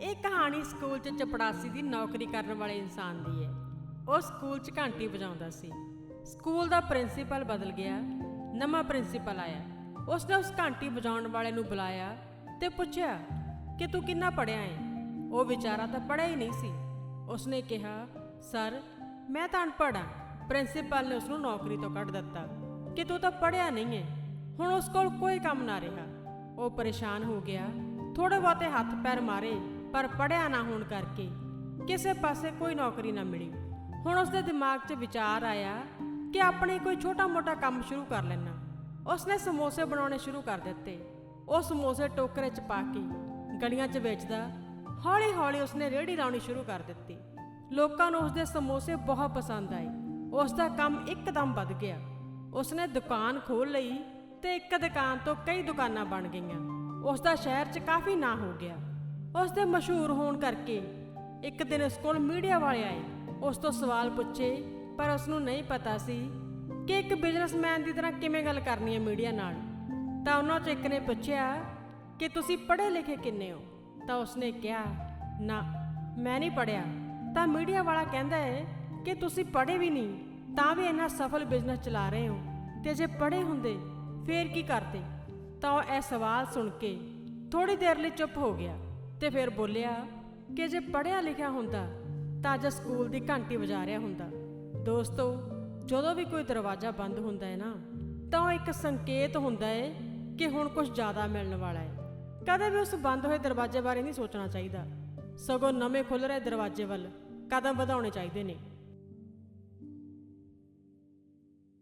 ਇਹ ਕਹਾਣੀ ਸਕੂਲ 'ਚ ਚਪੜਾਸੀ ਦੀ ਨੌਕਰੀ ਕਰਨ ਵਾਲੇ ਇਨਸਾਨ ਦੀ ਹੈ ਉਹ ਸਕੂਲ 'ਚ ਘੰਟੀ ਵਜਾਉਂਦਾ ਸੀ। ਸਕੂਲ ਦਾ ਪ੍ਰਿੰਸੀਪਲ ਬਦਲ ਗਿਆ, ਨਵਾਂ ਪ੍ਰਿੰਸੀਪਲ ਆਇਆ। ਉਸਨੇ ਉਸ ਘੰਟੀ ਵਜਾਉਣ ਵਾਲੇ ਨੂੰ ਬੁਲਾਇਆ ਤੇ ਪੁੱਛਿਆ, ਕਿ ਤੂੰ ਕਿੰਨਾ ਪੜਿਆ ਹੈ ਉਹ ਵਿਚਾਰਾ ਤਾਂ ਪੜਿਆ ਹੀ ਨਹੀਂ ਸੀ। ਉਸਨੇ ਕਿਹਾ, ਸਰ, ਮੈਂ ਤਾਂ ਅਨਪੜ੍ਹ ਹਾਂ ਪ੍ਰਿੰਸੀਪਲ ਨੇ ਉਸ ਨੂੰ ਨੌਕਰੀ ਤੋਂ ਕੱਢ ਦਿੱਤਾ। ਕਿ ਤੂੰ ਤਾਂ ਪੜਿਆ ਨਹੀਂ ਹੈ ਹੁਣ ਉਸ ਕੋਲ ਕੋਈ ਕੰਮ ਨਾ ਰਿਹਾ। ਉਹ ਪਰੇਸ਼ਾਨ ਹੋ ਗਿਆ ਥੋੜੇ ਬਹੁਤੇ ਹੱਥ ਪੈਰ ਮਾਰੇ ਪਰ ਪੜਿਆ ਨਾ ਹੋਣ ਕਰਕੇ ਕਿਸੇ ਪਾਸੇ ਕੋਈ ਨੌਕਰੀ ਨਾ ਮਿਲੀ। ਹੁਣ ਉਸ ਦੇ ਦਿਮਾਗ 'ਚ ਵਿਚਾਰ ਆਇਆ ਕਿ ਆਪਣੇ ਕੋਈ ਛੋਟਾ-ਮੋਟਾ ਕੰਮ ਸ਼ੁਰੂ ਕਰ ਲੈਣਾ ਉਸਨੇ ਸਮੋਸੇ ਬਣਾਉਣੇ ਸ਼ੁਰੂ ਕਰ ਦਿੱਤੇ। ਉਹ ਸਮੋਸੇ ਟੋਕਰੇ 'ਚ ਪਾ ਕੇ ਗਲੀਆਂ 'ਚ ਵੇਚਦਾ। ਹੌਲੀ-ਹੌਲੀ ਉਸਨੇ ਰੇਹੜੀ ਲਾਉਣੀ ਸ਼ੁਰੂ ਕਰ ਦਿੱਤੀ। ਲੋਕਾਂ ਨੂੰ ਉਸਦੇ ਸਮੋਸੇ ਬਹੁਤ ਪਸੰਦ ਆਏ। ਉਸ ਦਾ ਕੰਮ ਇੱਕਦਮ ਵੱਧ ਗਿਆ। ਉਸਨੇ ਦੁਕਾਨ ਖੋਲ ਲਈ ਤੇ ਇੱਕ ਦੁਕਾਨ ਤੋਂ ਕਈ ਦੁਕਾਨਾਂ ਬਣ ਗਈਆਂ। ਉਸ ਦਾ ਸ਼ਹਿਰ 'ਚ ਕਾਫੀ ਨਾਂ ਹੋ ਗਿਆ। ਉਸ ਦੇ ਮਸ਼ਹੂਰ ਹੋਣ ਕਰਕੇ ਇੱਕ ਦਿਨ ਉਸ ਕੋਲ ਮੀਡੀਆ ਵਾਲੇ ਆਏ। ਉਸ ਤੋਂ ਸਵਾਲ ਪੁੱਛੇ, ਪਰ ਉਸ ਨੂੰ ਨਹੀਂ ਪਤਾ ਸੀ ਕਿ ਇੱਕ ਬਿਜ਼ਨਸਮੈਨ ਦੀ ਤਰ੍ਹਾਂ ਕਿਵੇਂ ਗੱਲ ਕਰਨੀ ਹੈ ਮੀਡੀਆ ਨਾਲ। ਤਾਂ ਉਹਨਾਂ 'ਚੋਂ ਇੱਕ ਨੇ ਪੁੱਛਿਆ ਕਿ ਤੁਸੀਂ ਪੜ੍ਹੇ ਲਿਖੇ ਕਿੰਨੇ ਹੋ? ਤਾਂ ਉਸਨੇ ਕਿਹਾ, ਨਾ, ਮੈਂ ਨਹੀਂ ਪੜਿਆ ਤਾਂ ਮੀਡੀਆ ਵਾਲਾ ਕਹਿੰਦਾ ਹੈ ਕਿ ਤੁਸੀਂ ਪੜ੍ਹੇ ਵੀ ਨਹੀਂ, ਤਾਂ ਵੀ ਇੰਨਾ ਸਫਲ ਬਿਜ਼ਨਸ ਚਲਾ ਰਹੇ ਹੋ ਤੇ ਜੇ ਪੜ੍ਹੇ ਹੁੰਦੇ, ਫੇਰ ਕੀ ਕਰਦੇ? ਤਾਂ ਉਹ ਇਹ ਸਵਾਲ ਸੁਣ ਕੇ ਥੋੜੀ ਦੇਰ ਲਈ ਚੁੱਪ ਹੋ ਗਿਆ। ਤੇ ਫਿਰ ਬੋਲਿਆ ਕਿ ਜੇ ਪੜ੍ਹਿਆ ਲਿਖਿਆ ਹੁੰਦਾ ਤਾਂ ਅੱਜ ਸਕੂਲ ਦੀ ਘੰਟੀ ਵਜਾ ਰਿਹਾ ਹੁੰਦਾ। ਦੋਸਤੋ, ਜਦੋਂ ਵੀ ਕੋਈ ਦਰਵਾਜ਼ਾ ਬੰਦ ਹੁੰਦਾ ਹੈ ਨਾ, ਤਾਂ ਉਹ ਇੱਕ ਸੰਕੇਤ ਹੁੰਦਾ ਹੈ ਕਿ ਹੁਣ ਕੁਝ ਜ਼ਿਆਦਾ ਮਿਲਣ ਵਾਲਾ ਹੈ। ਕਦੇ ਵੀ ਉਸ ਬੰਦ ਹੋਏ ਦਰਵਾਜ਼ੇ ਬਾਰੇ ਨਹੀਂ ਸੋਚਣਾ ਚਾਹੀਦਾ। ਸਗੋਂ ਨਵੇਂ ਖੁੱਲ ਰਹੇ ਦਰਵਾਜ਼ੇ ਵੱਲ ਕਦਮ ਵਧਾਉਣੇ ਚਾਹੀਦੇ ਨੇ।